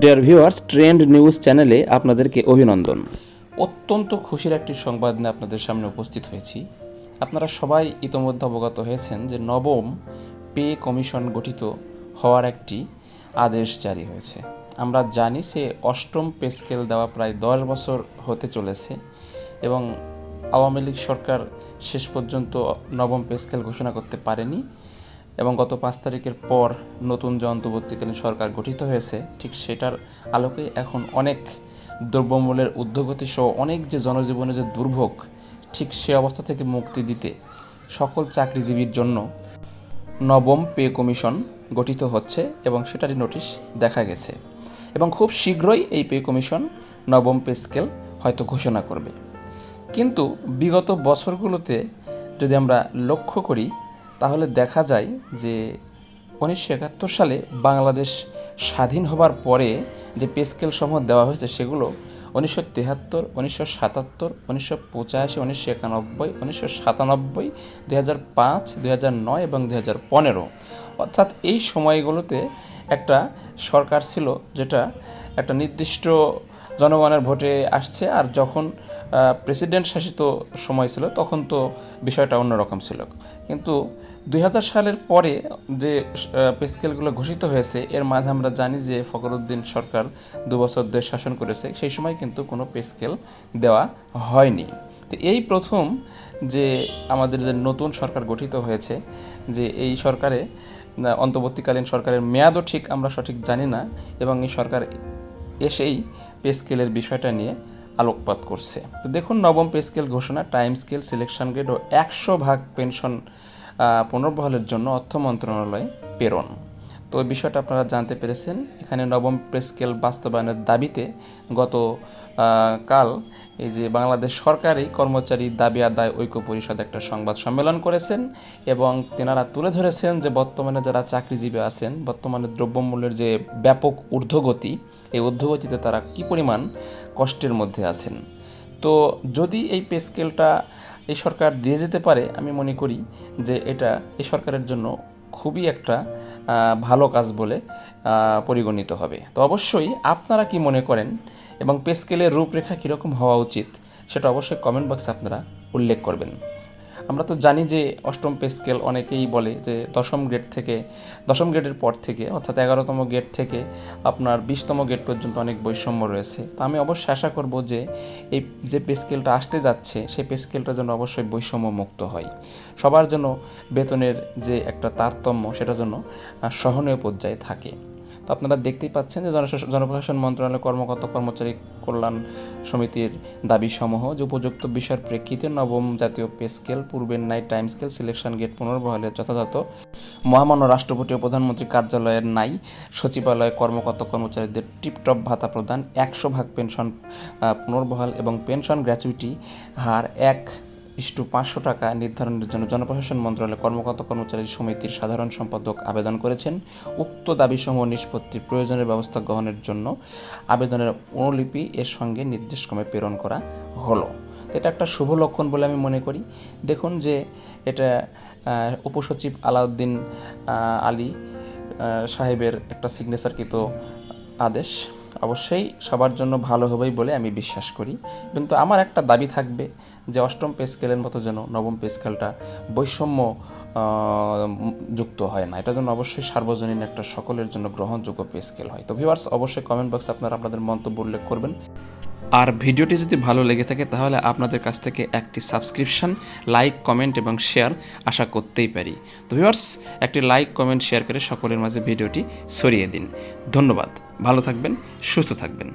Dear viewers trend news চ্যানেলে আপনাদেরকে অভিনন্দন। অত্যন্ত খুশির একটি সংবাদ নিয়ে আপনাদের সামনে উপস্থিত হয়েছি। আপনারা সবাই ইতোমধ্যে অবগত হয়েছেন যে নবম পে কমিশন গঠিত হওয়ার একটি আদেশ জারি হয়েছে। আমরা জানি সে অষ্টম পে স্কেল দেওয়া প্রায় দশ বছর হতে চলেছে এবং আওয়ামী লীগ সরকার শেষ পর্যন্ত নবম পে স্কেল ঘোষণা করতে পারেনি। এবং গত পাঁচ তারিখের পর নতুন যে সরকার গঠিত হয়েছে, ঠিক সেটার আলোকে এখন অনেক দ্রব্যমূল্যের ঊর্ধ্বগতি সহ অনেক যে জনজীবনে যে দুর্ভোগ, ঠিক সে অবস্থা থেকে মুক্তি দিতে সকল চাকরিজীবীর জন্য নবম পে কমিশন গঠিত হচ্ছে এবং সেটারই নোটিশ দেখা গেছে। এবং খুব শীঘ্রই এই পে কমিশন নবম পে স্কেল হয়তো ঘোষণা করবে। কিন্তু বিগত বছরগুলোতে যদি আমরা লক্ষ্য করি তাহলে দেখা যায় যে উনিশশো একাত্তর সালে বাংলাদেশ স্বাধীন হবার পরে যে পেস্কেল সমূহ দেওয়া হয়েছে সেগুলো উনিশশো তেহাত্তর, উনিশশো সাতাত্তর, উনিশশো পঁচাশি, উনিশশো একানব্বই, উনিশশো সাতানব্বই দু হাজার পাঁচ দু হাজার নয় এবং দু হাজার পনেরো। অর্থাৎ এই সময়গুলোতে একটা সরকার ছিল যেটা একটা নির্দিষ্ট জনগণের ভোটে আসছে আর যখন প্রেসিডেন্ট শাসিত সময় ছিল তখন তো বিষয়টা অন্যরকম ছিল। কিন্তু দুই হাজার সালের পরে যে পে স্কেলগুলো ঘোষিত হয়েছে, এর মাঝে আমরা জানি যে ফখরুদ্দিন সরকার দু বছর দেশ শাসন করেছে, সেই সময় কিন্তু কোনো পে স্কেল দেওয়া হয়নি। তো এই প্রথম যে আমাদের যে নতুন সরকার গঠিত হয়েছে, যে এই সরকারে অন্তর্বর্তীকালীন সরকারের মেয়াদও ঠিক আমরা সঠিক জানি না এবং এই সরকার এসেই পে স্কেলের বিষয়টা নিয়ে আলোকপাত করছে। তো দেখুন, নবম পে স্কেল ঘোষণা, টাইম স্কেল, সিলেকশন গ্রেড ও একশো ভাগ পেনশন পুনর্বহলের জন্য অর্থ মন্ত্রণালয়ে প্রেরণ। তো বিষয়টা আপনারা জানতে পেরেছেন। এখানে নবম পে স্কেল বাস্তবায়নের দাবিতে গত কাল এই যে বাংলাদেশ সরকারি কর্মচারী দাবি আদায় ঐক্য পরিষদ একটা সংবাদ সম্মেলন করেছেন এবং তেনারা তুলে ধরেছেন যে বর্তমানে যারা চাকরিজীবী আছেন, বর্তমানে দ্রব্যমূল্যের যে ব্যাপক ঊর্ধ্বগতি, এই ঊর্ধ্বগতিতে তারা কি পরিমাণ কষ্টের মধ্যে আছেন? তো যদি এই পে স্কেলটা এই সরকার দিয়ে যেতে পারে, আমি মনে করি যে এটা এই সরকারের জন্য খুবই একটা ভালো কাজ বলে পরিগণিত হবে। তো অবশ্যই আপনারা কি মনে করেন এবং পেস্কেলের রূপরেখা কীরকম হওয়া উচিত, সেটা অবশ্যই কমেন্ট বক্সে আপনারা উল্লেখ করবেন। আমরা তো জানি যে অষ্টম পে স্কেল অনেকেই বলে যে দশম গ্রেড থেকে, দশম গ্রেডের পর থেকে, অর্থাৎ এগারোতম গ্রেড থেকে আপনার বিশতম গ্রেড পর্যন্ত অনেক বৈষম্য রয়েছে। তো আমি অবশ্যই আশা করব যে এই যে পে স্কেলটা আসতে যাচ্ছে, সেই পে স্কেলটা যেন অবশ্যই বৈষম্য মুক্ত হয়। সবার জন্য বেতনের যে একটা তারতম্য, সেটা যেন সহনীয় পর্যায়ে থাকে। তো আপনারা দেখতেই পাচ্ছেন যে জনপ্রশাসন মন্ত্রণালয়ের কর্মকর্তা কর্মচারী কল্যাণ সমিতির দাবিসমূহ যে উপযুক্ত বিষয়ের প্রেক্ষিতে নবম জাতীয় পে স্কেল, পূর্বের নাই টাইম স্কেল, সিলেকশন গেট পুনর্বহালের যথাযথ মহামান্য রাষ্ট্রপতি ও প্রধানমন্ত্রী কার্যালয়ের নাই সচিবালয়ে কর্মকর্তা কর্মচারীদের টিপটপ ভাতা প্রদান, একশো ভাগ পেনশন পুনর্বহাল এবং পেনশন গ্র্যাচুইটি হার এক ইস্টু পাঁচশো টাকা নির্ধারণের জন্য জনপ্রশাসন মন্ত্রণালয়ের কর্মকর্তা কর্মচারী সমিতির সাধারণ সম্পাদক আবেদন করেছেন। উক্ত দাবিসমূহ নিষ্পত্তির প্রয়োজনের ব্যবস্থা গ্রহণের জন্য আবেদনের অনুলিপি এর সঙ্গে নির্দেশক্রমে প্রেরণ করা হলো। এটা একটা শুভ লক্ষণ বলে আমি মনে করি। দেখুন যে এটা উপসচিব আলাউদ্দিন আলী সাহেবের একটা সিগনেচারকৃত আদেশ। অবশ্যই সবার জন্য ভালো হবেই বলে আমি বিশ্বাস করি। কিন্তু আমার একটা দাবি থাকবে যে অষ্টম পে স্কেলের মতো যেন নবম পে স্কেলটা বৈষম্য যুক্ত হয় না। এটা যেন অবশ্যই সার্বজনীন একটা সকলের জন্য গ্রহণযোগ্য পে স্কেল হয়। তো ভিউয়ার্স অবশ্যই কমেন্ট বক্সে আপনারা আপনাদের মন্তব্য উল্লেখ করবেন। আর ভিডিওটি যদি ভালো লেগে থাকে, তাহলে আপনাদের কাছ থেকে একটি সাবস্ক্রিপশান লাইক কমেন্ট এবং শেয়ার আশা করতেই পারি। তো ভিউয়ার্স একটি লাইক কমেন্ট শেয়ার করে সকলের মাঝে ভিডিওটি ছড়িয়ে দিন। ধন্যবাদ। ভালো থাকবেন, সুস্থ থাকবেন।